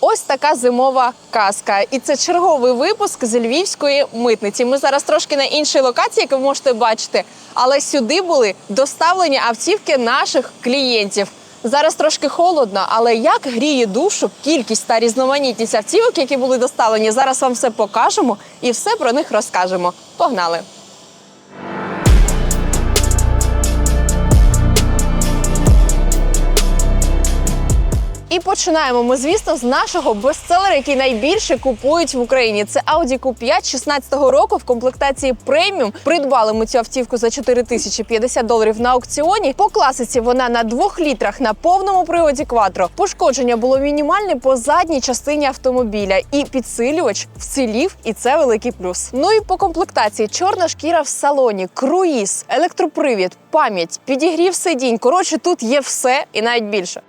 ось така зимова казка. І це черговий випуск з львівської митниці. Ми зараз трошки на іншій локації, як ви можете бачити, але сюди були доставлені автівки наших клієнтів. Зараз трошки холодно, але як гріє душу кількість та різноманітність автівок, які були доставлені, зараз вам все покажемо і все про них розкажемо. Погнали! І починаємо ми, звісно, з нашого бестселера, який найбільше купують в Україні. Це Audi Q5 16-го року в комплектації преміум. Придбали ми цю автівку за 4050 доларів на аукціоні. По класиці вона на двох літрах на повному приводі Quattro. Пошкодження було мінімальне по задній частині автомобіля, і підсилювач вцілів, і це великий плюс. Ну і по комплектації чорна шкіра в салоні, круїз, електропривід, пам'ять, підігрів сидінь. Коротше, тут є все і навіть більше.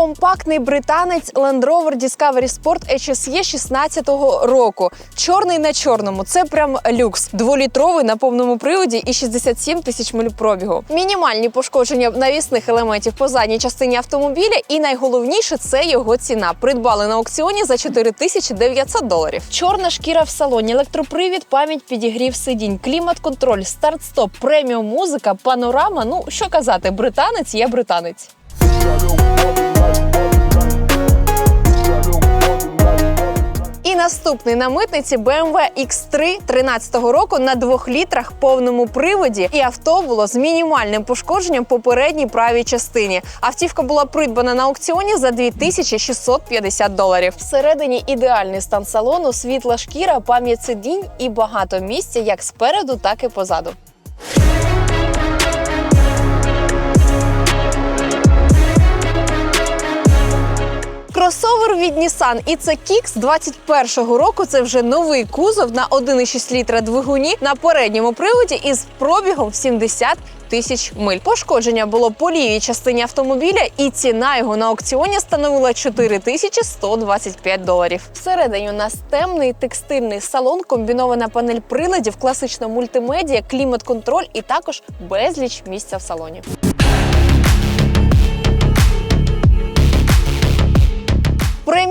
Компактний британець Land Rover Discovery Sport HSE 16-го року. Чорний на чорному. Це прям люкс. Дволітровий на повному приводі і 67 тисяч миль пробігу. Мінімальні пошкодження навісних елементів по задній частині автомобіля. І найголовніше це його ціна. Придбали на аукціоні за 4900 доларів. Чорна шкіра в салоні, електропривід, пам'ять підігрів сидінь, клімат-контроль, старт-стоп, преміум музика, панорама. Ну що казати, британець є британець. Наступний на митниці BMW X3 13-го року на двох літрах повному приводі. І авто було з мінімальним пошкодженням по передній правій частині. Автівка була придбана на аукціоні за 2650 доларів. Всередині ідеальний стан салону, світла шкіра, пам'ять сидінь і багато місця як спереду, так і позаду. Кросовер від Nissan і це Kicks 21-го року. Це вже новий кузов на 1,6 літра двигуні на передньому приводі із пробігом в 70 тисяч миль. Пошкодження було по лівій частині автомобіля, і ціна його на аукціоні становила 4125 доларів. Всередині у нас темний текстильний салон, комбінована панель приладів, класична мультимедіа, клімат-контроль і також безліч місця в салоні.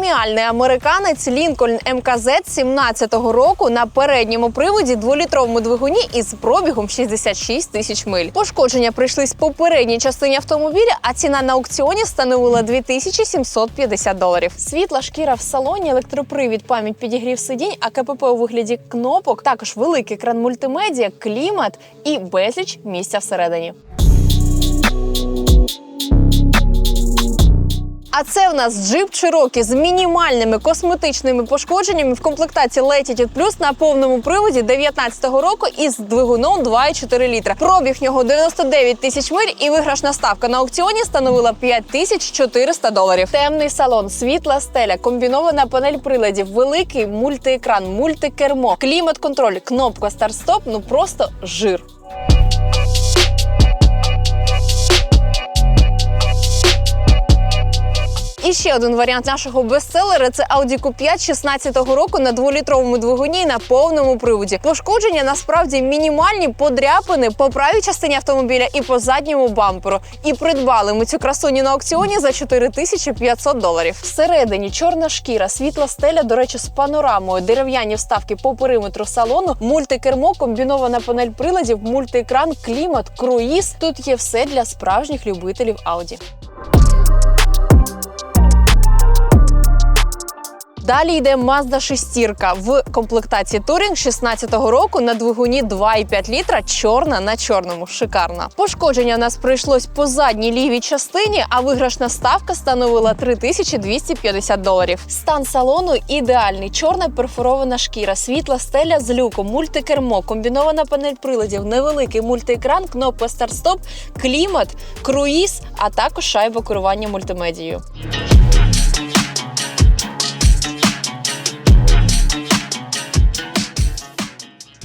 Преміальний американець Лінкольн МКЗ 17-го року на передньому приводі дволітровому двигуні із пробігом 66 тисяч миль. Пошкодження прийшлись по передній частині автомобіля, а ціна на аукціоні становила 2750 доларів. Світла шкіра в салоні, електропривід, пам'ять підігрів сидінь, а КПП у вигляді кнопок, також великий екран мультимедіа, клімат і безліч місця всередині. А це в нас джип Cherokee з мінімальними косметичними пошкодженнями в комплектації Latitude Plus на повному приводі 19-го року із двигуном 2,4 літра. Пробіг нього 99 тисяч миль і виграшна ставка на аукціоні становила 5400 доларів. Темний салон, світла стеля, комбінована панель приладів, великий мультиекран, мультикермо, клімат-контроль, кнопка старт-стоп. Ну просто жир. І ще один варіант нашого бестселера це Audi Q5 16-го року на дволітровому двигуні на повному приводі. Пошкодження насправді мінімальні подряпини по правій частині автомобіля і по задньому бамперу. І придбали ми цю красуню на аукціоні за 4500 доларів. Всередині чорна шкіра, світла стеля, до речі, з панорамою, дерев'яні вставки по периметру салону, мультикермо, комбінована панель приладів, мультиекран, клімат, круїз. Тут є все для справжніх любителів Audi. Далі йде Mazda 6 в комплектації Touring 16-го року на двигуні 2,5 літра, чорна на чорному. Шикарна. Пошкодження у нас прийшлось по задній лівій частині, а виграшна ставка становила 3250 доларів. Стан салону ідеальний. Чорна перфорована шкіра, світла стеля з люком, мультикермо, комбінована панель приладів, невеликий мультиекран, кнопка старт-стоп, клімат, круїз, а також шайба керування мультимедією.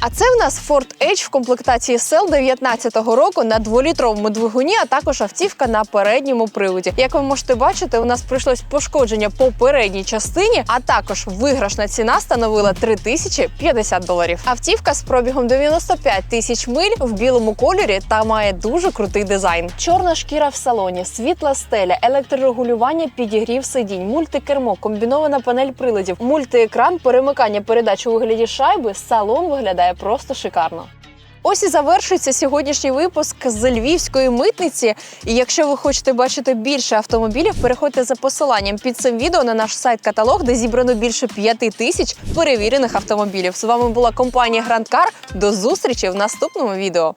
А це в нас Ford Edge в комплектації SL 19-го року на дволітровому двигуні, а також автівка на передньому приводі. Як ви можете бачити, у нас прийшлось пошкодження по передній частині, а також виграшна ціна становила 3050 доларів. Автівка з пробігом 95 тисяч миль в білому кольорі та має дуже крутий дизайн. Чорна шкіра в салоні, світла стеля, електрорегулювання, підігрів сидінь, мультикермо, комбінована панель приладів, мультиекран, перемикання передач у вигляді шайби. Салон просто шикарно. Ось і завершується сьогоднішній випуск з львівської митниці. І якщо ви хочете бачити більше автомобілів, переходьте за посиланням під цим відео на наш сайт-каталог, де зібрано більше п'яти тисяч перевірених автомобілів. З вами була компанія Гранд Кар. До зустрічі в наступному відео.